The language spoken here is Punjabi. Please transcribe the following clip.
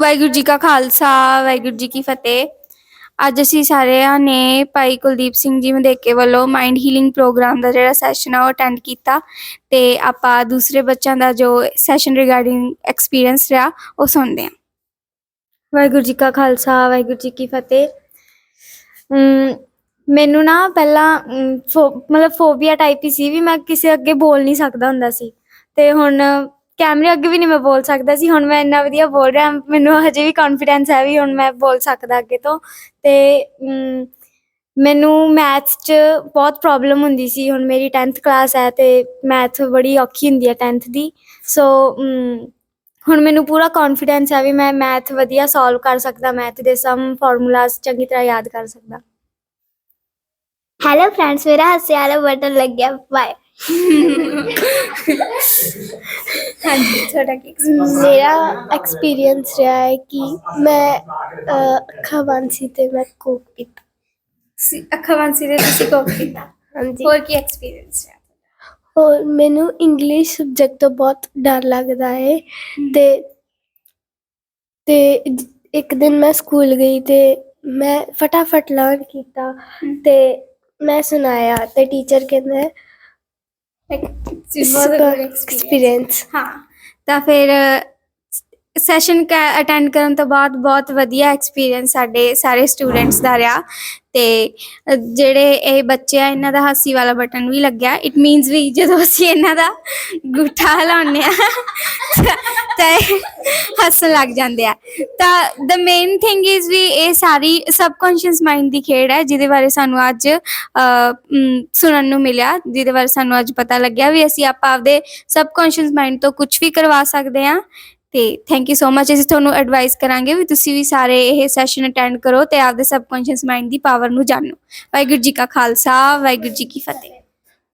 ਵਾਹਿਗੁਰੂ ਜੀ ਕਾ ਖਾਲਸਾ, ਵਾਹਿਗੁਰੂ ਜੀ ਕੀ ਫਤਿਹ। ਅੱਜ ਅਸੀਂ ਸਾਰਿਆਂ ਨੇ ਭਾਈ ਕੁਲਦੀਪ ਸਿੰਘ ਜੀ ਮਧੇਕੇ ਵੱਲੋਂ ਮਾਈਂਡ ਹੀਲਿੰਗ ਪ੍ਰੋਗਰਾਮ ਦਾ ਜਿਹੜਾ ਸੈਸ਼ਨ ਆ ਉਹ ਅਟੈਂਡ ਕੀਤਾ ਤੇ ਆਪਾਂ ਦੂਸਰੇ ਬੱਚਿਆਂ ਦਾ ਜੋ ਸੈਸ਼ਨ ਰਿਗਾਰਡਿੰਗ ਐਕਸਪੀਰੀਅੰਸ ਰਿਹਾ, ਉਹ ਸੁਣਦੇ ਹਾਂ। ਵਾਹਿਗੁਰੂ ਜੀ ਕਾ ਖਾਲਸਾ, ਵਾਹਿਗੁਰੂ ਜੀ ਕੀ ਫਤਿਹ। ਮੈਨੂੰ ਨਾ ਪਹਿਲਾਂ ਫੋ- ਮਤਲਬ ਫੋਬੀਆ ਟਾਈਪ ਹੀ ਸੀ ਵੀ ਮੈਂ ਕਿਸੇ ਅੱਗੇ ਬੋਲ ਨਹੀਂ ਸਕਦਾ ਹੁੰਦਾ ਸੀ। ਤੇ ਹੁਣ ਕੈਮਰੇ ਅੱਗੇ ਵੀ ਨਹੀਂ ਮੈਂ ਬੋਲ ਸਕਦਾ ਸੀ ਹੁਣ ਮੈਂ ਇੰਨਾ ਵਧੀਆ ਬੋਲ ਰਿਹਾ ਮੈਨੂੰ ਹਜੇ ਵੀ ਕੌਨਫੀਡੈਂਸ ਹੈ ਵੀ ਹੁਣ ਮੈਂ ਬੋਲ ਸਕਦਾ ਅੱਗੇ ਤੋਂ। ਤੇ ਅਮ, ਮੈਨੂੰ ਮੈਥਸ 'ਚ ਬਹੁਤ ਪ੍ਰੋਬਲਮ ਹੁੰਦੀ ਸੀ ਹੁਣ ਮੇਰੀ 10th ਕਲਾਸ ਹੈ ਤੇ ਮੈਥ ਬੜੀ ਔਖੀ ਹੁੰਦੀ ਹੈ 10th ਦੀ। ਸੋ ਹੁਣ ਮੈਨੂੰ ਪੂਰਾ ਕੌਨਫੀਡੈਂਸ ਹੈ ਵੀ ਮੈਂ ਮੈਥ ਵਧੀਆ ਸੋਲਵ ਕਰ ਸਕਦਾ ਮੈਥ ਦੇ ਸਮ ਫਾਰਮੂਲਾਸ ਚੰਗੀ ਤਰ੍ਹਾਂ ਯਾਦ ਕਰ ਸਕਦਾ। ਹੈਲੋ ਫਰੈਂਡਸ ਮੇਰਾ ਹੱਸੇ ਵਾਲਾ ਬਟਨ ਲੱਗ ਗਿਆ ਬਾਏ ਹਾਂਜੀ। ਤੁਹਾਡਾ ਕੀ ਮੇਰਾ ਐਕਸਪੀਰੀਅੰਸ ਰਿਹਾ ਹੈ ਕਿ ਮੈਂ ਅਹ, ਅੱਖਾਂ ਬੰਦ ਸੀ ਤੇ ਮੈਂ ਕੋਕ ਪੀਤਾ। ਅੱਖਾਂ ਵਾਂਸੀ ਦੇ ਤੁਸੀਂ ਕੋਕ ਕੀਤਾ ਹਾਂਜੀ। ਹੋਰ ਕੀ ਐਕਸਪੀਰੀਅੰਸ ਹੈ ਔਰ ਮੈਨੂੰ ਇੰਗਲਿਸ਼ ਸਬਜੈਕਟ ਤੋਂ ਬਹੁਤ ਡਰ ਲੱਗਦਾ ਹੈ ਤੇ ਤੇ ਜ- ਇੱਕ ਦਿਨ ਮੈਂ ਸਕੂਲ ਗਈ ਤੇ ਮੈਂ ਫਟਾਫਟ ਲਰਨ ਕੀਤਾ ਤੇ ਮੈਂ ਸੁਣਾਇਆ ਤੇ ਟੀਚਰ ਕਹਿੰਦਾ ਐਕਸਪੀਰੀਅੰਸ ਹਾਂ ਤਾਂ ਫਿਰ ਸੈਸ਼ਨ ਅਟੈਂਡ ਕਰਨ ਤੋਂ ਬਾਅਦ ਬਹੁਤ ਵਧੀਆ ਐਕਸਪੀਰੀਅੰਸ ਸਾਡੇ ਸਾਰੇ ਸਟੂਡੈਂਟਸ ਦਾ ਰਿਹਾ ਤੇ ਜਿਹੜੇ ਇਹ ਬੱਚੇ ਆ, ਇਹਨਾਂ ਦਾ ਹਾਸੀ ਵਾਲਾ ਬਟਨ ਵੀ ਲੱਗਿਆ। ਇਟ ਮੀਨਸ ਵੀ ਜਦੋਂ ਅਸੀਂ ਇਹਨਾਂ ਦਾ ਗੁੱਠਾ ਹਿਲਾਉਂਦੇ ਆ, ਤਾਂ ਇਹ ਹੱਸਣ ਲੱਗ ਜਾਂਦੇ ਆ। ਤਾਂ ਦ ਮੇਨ ਥਿੰਗ ਇਜ਼ ਵੀ ਇਹ ਸਾਰੀ ਸਬਕੌਂਸ਼ੀਅਸ ਮਾਈਂਡ ਦੀ ਖੇਡ ਹੈ, ਜਿਹਦੇ ਬਾਰੇ ਸਾਨੂੰ ਅੱਜ ਸੁਣਨ ਨੂੰ ਮਿਲਿਆ। ਜਿਹਦੇ ਬਾਰੇ ਸਾਨੂੰ ਅੱਜ ਪਤਾ ਲੱਗਿਆ ਵੀ ਅਸੀਂ ਆਪਾਂ ਆਪਦੇ ਸਬਕੌਂਸ਼ੀਅਸ ਮਾਈਂਡ ਤੋਂ ਕੁਝ ਵੀ ਕਰਵਾ ਸਕਦੇ ਹਾਂ ਤੇ ਥੈਂਕ ਯੂ ਸੋ ਮਚ ਅਸੀਂ ਤੁਹਾਨੂੰ ਐਡਵਾਈਸ ਕਰਾਂਗੇ ਵੀ ਤੁਸੀਂ ਵੀ ਸਾਰੇ ਇਹ ਸੈਸ਼ਨ ਅਟੈਂਡ ਕਰੋ ਤੇ ਆਪਦੇ ਸਬਕੌਂਸ਼ੀਅਸ ਮਾਈਂਡ ਦੀ ਪਾਵਰ ਨੂੰ ਜਾਣੋ। ਵਾਹਿਗੁਰੂ ਜੀ ਕਾ ਖਾਲਸਾ, ਵਾਹਿਗੁਰੂ ਜੀ ਕੀ ਫਤਿਹ।